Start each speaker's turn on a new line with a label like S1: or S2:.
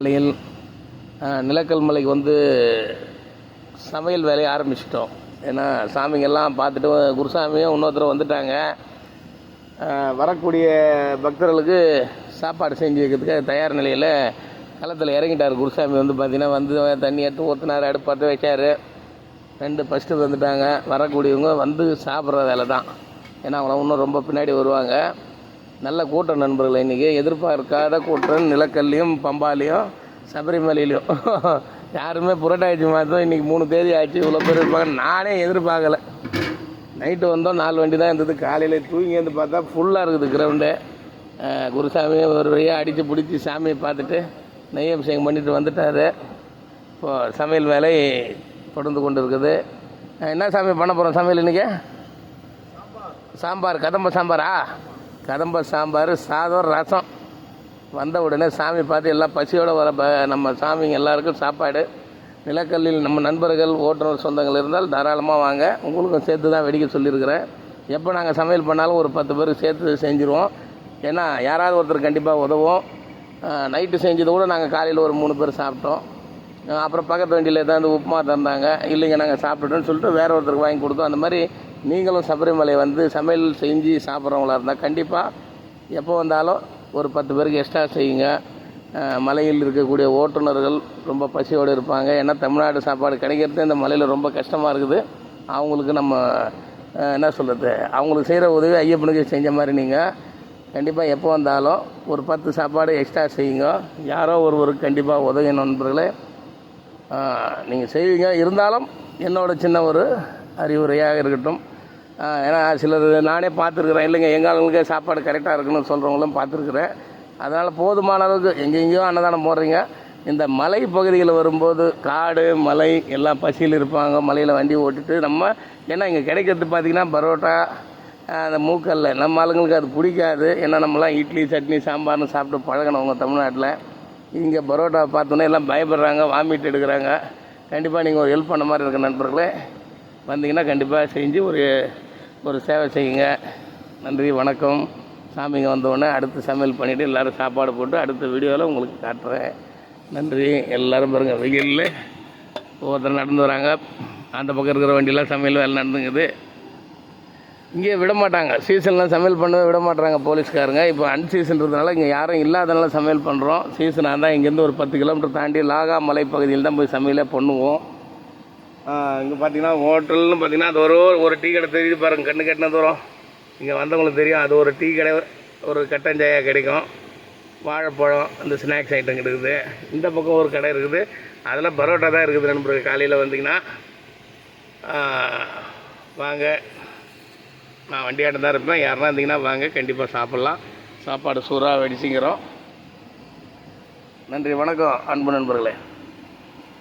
S1: மலையில் நிலக்கல் மலைக்கு வந்து சமையல் வேலையை ஆரம்பிச்சிட்டோம். ஏன்னா சாமிங்கெல்லாம் பார்த்துட்டு குருசாமியும் இன்னொருத்தர் வந்துட்டாங்க. வரக்கூடிய பக்தர்களுக்கு சாப்பாடு செஞ்சு வைக்கிறதுக்கு தயார் நிலையில் களத்தில் இறங்கிட்டார் குருசாமி வந்து பார்த்தீங்கன்னா வந்து தண்ணி எடுத்து ஊற்றினார் அடுப்பு பற்ற வச்சார். ரெண்டு ஃபஸ்ட்டு வந்துட்டாங்க. வரக்கூடியவங்க வந்து சாப்பிட்ற வேலை தான் ஏன்னா அவங்கள இன்னும் ரொம்ப பின்னாடி வருவாங்க. நல்ல கூட்டம் நண்பர்களை இன்றைக்கி எதிர்பார்க்காத கூட்டம் நிலக்கல்லையும் பம்பாலையும் சபரிமலையிலையும். யாருமே புரட்டாயிடுச்சு மாதம் இன்றைக்கி மூணு தேதி ஆச்சு இவ்வளோ பேர் இருப்பாங்க நானே எதிர்பார்க்கலை. நைட்டு வந்தோம் நாலு வண்டி தான் இருந்தது. காலையில் தூங்கி வந்து பார்த்தா ஃபுல்லாக இருக்குது கிரவுண்டு குருசாமியை ஒரு வழியாக அடித்து பிடிச்சி சாமியை பார்த்துட்டு நெய் அபிஷேகம் பண்ணிட்டு வந்துட்டார். இப்போது சமையல் வேலை தொடர்ந்து கொண்டு இருக்குது என்ன சாமி பண்ண போகிறோம் சமையல் இன்றைக்கி சாம்பார். கதம்ப சாம்பாரா? கதம்ப சாம்பார் சாதம் ரசம். வந்த உடனே சாமி பார்த்து எல்லாம் பசியோடு வர ப நம்ம சாமிங்க எல்லாருக்கும் சாப்பாடு. நிலக்கல்லில் நம்ம நண்பர்கள் ஓட்டுநர் சொந்தங்கள் இருந்தால் தாராளமாக வாங்க. உங்களுக்கும் சேர்த்து தான் வெடிக்க சொல்லியிருக்கிறேன். எப்போ நாங்கள் சமையல் பண்ணாலும் ஒரு பத்து பேருக்கு சேர்த்து செஞ்சுருவோம். ஏன்னா யாராவது ஒருத்தர் கண்டிப்பாக உதவும். நைட்டு செஞ்சது கூட நாங்கள் காலையில் ஒரு மூணு பேர் சாப்பிட்டோம். அப்புறம் பக்கத்து வண்டியில் ஏதாவது உப்புமா தந்தாங்க. இல்லைங்க நாங்கள் சாப்பிட்டுட்டோன்னு சொல்லிட்டு வேற ஒருத்தருக்கு வாங்கி கொடுத்தோம். அந்த மாதிரி நீங்களும் சபரிமலை வந்து சமையல் செஞ்சு சாப்பிட்றவங்களா இருந்தால் கண்டிப்பாக எப்போ வந்தாலும் ஒரு பத்து பேருக்கு எக்ஸ்ட்ரா செய்யுங்க. மலையில் இருக்கக்கூடிய ஓட்டுநர்கள் ரொம்ப பசியோடு இருப்பாங்க. ஏன்னா தமிழ்நாடு சாப்பாடு கிடைக்கிறது இந்த மலையில் ரொம்ப கஷ்டமாக இருக்குது. அவங்களுக்கு நம்ம என்ன சொல்கிறது அவங்களுக்கு செய்கிற உதவி ஐயப்பனுக்கு செஞ்ச மாதிரி நீங்கள் கண்டிப்பாக எப்போ வந்தாலும் ஒரு பத்து சாப்பாடு எக்ஸ்ட்ரா செய்யுங்க. யாரோ ஒருவருக்கு கண்டிப்பாக உதவி நண்பர்களே நீங்கள் செய்வீங்க. இருந்தாலும் என்னோட சின்ன ஒரு அறிவுரையாக இருக்கட்டும். ஏன்னா சிலர் நானே பார்த்துருக்குறேன். இல்லைங்க எங்கள் ஆளுங்களுக்கு சாப்பாடு கரெக்டாக இருக்குன்னு சொல்கிறவங்களும் பார்த்துருக்குறேன். அதனால் போதுமான அளவுக்கு எங்கெங்கேயோ அன்னதானம் போடுறீங்க. இந்த மலை பகுதியில் வரும்போது காடு மலை எல்லாம் பசியில் இருப்பாங்க. மலையில் வண்டி ஓட்டிட்டு நம்ம ஏன்னா இங்கே கிடைக்கிறது பார்த்திங்கன்னா பரோட்டா அந்த மூக்கல்ல. நம்ம ஆளுங்களுக்கு அது பிடிக்காது. ஏன்னா நம்மலாம் இட்லி சட்னி சாம்பார்னு சாப்பிட்டு பழகினவங்க தமிழ்நாட்டில். இங்கே பரோட்டா பார்த்தோன்னே எல்லாம் பயப்படுறாங்க வாமிட் எடுக்கிறாங்க. கண்டிப்பாக நீங்கள் ஒரு ஹெல்ப் பண்ண மாதிரி இருக்க நண்பர்களே. வந்தீங்கன்னா கண்டிப்பாக செஞ்சு ஒரு ஒரு சேவை செய்யுங்க. நன்றி வணக்கம். சாமிங்க வந்தோடனே அடுத்து சமையல் பண்ணிவிட்டு எல்லோரும் சாப்பாடு போட்டு அடுத்த வீடியோவில் உங்களுக்கு காட்டுறேன். நன்றி. எல்லோரும் பாருங்கள் வெயிலில் ஒவ்வொருத்தர் நடந்து வராங்க. அந்த பக்கம் இருக்கிற வண்டியெல்லாம் சமையல் வேலை நடந்துங்குது. இங்கே விட மாட்டாங்க சீசன்லாம் சமையல் பண்ணவே விட மாட்டாங்க போலீஸ்காரங்க. இப்போ அன்சீசன்றதுனால இங்கே யாரும் இல்லாதனால சமையல் பண்ணுறோம் சீசனாக தான் இங்கேருந்து ஒரு பத்து கிலோமீட்டர் தாண்டி லாகா மலை பகுதியில் தான் போய் சமையலே பண்ணுவோம். இங்கே பார்த்தீங்கன்னா ஹோட்டல்னு பார்த்தீங்கன்னா அது ஒரு ஒரு டீ கடை தெரியுது பாருங்க கண்ணு கட்டின தூரம். இங்கே வந்தவங்களுக்கு தெரியும் அது ஒரு டீ கடை ஒரு கட்டஞ்சாயாக கிடைக்கும். வாழைப்பழம் அந்த ஸ்நாக்ஸ் ஐட்டம் இருக்குது. இந்த பக்கம் ஒரு கடை இருக்குது. அதில் பரோட்டா தான் இருக்குது நண்பர்கள் காலையில் வந்தீங்கன்னா. வாங்க. நான் வண்டியாட்டம் தான் இருப்பேன். யாருன்னா இருந்தீங்கன்னா வாங்க கண்டிப்பாக சாப்பிட்லாம். சாப்பாடு சூறாக வெடிச்சிங்கிறோம் நன்றி வணக்கம் அன்பு நண்பர்களே.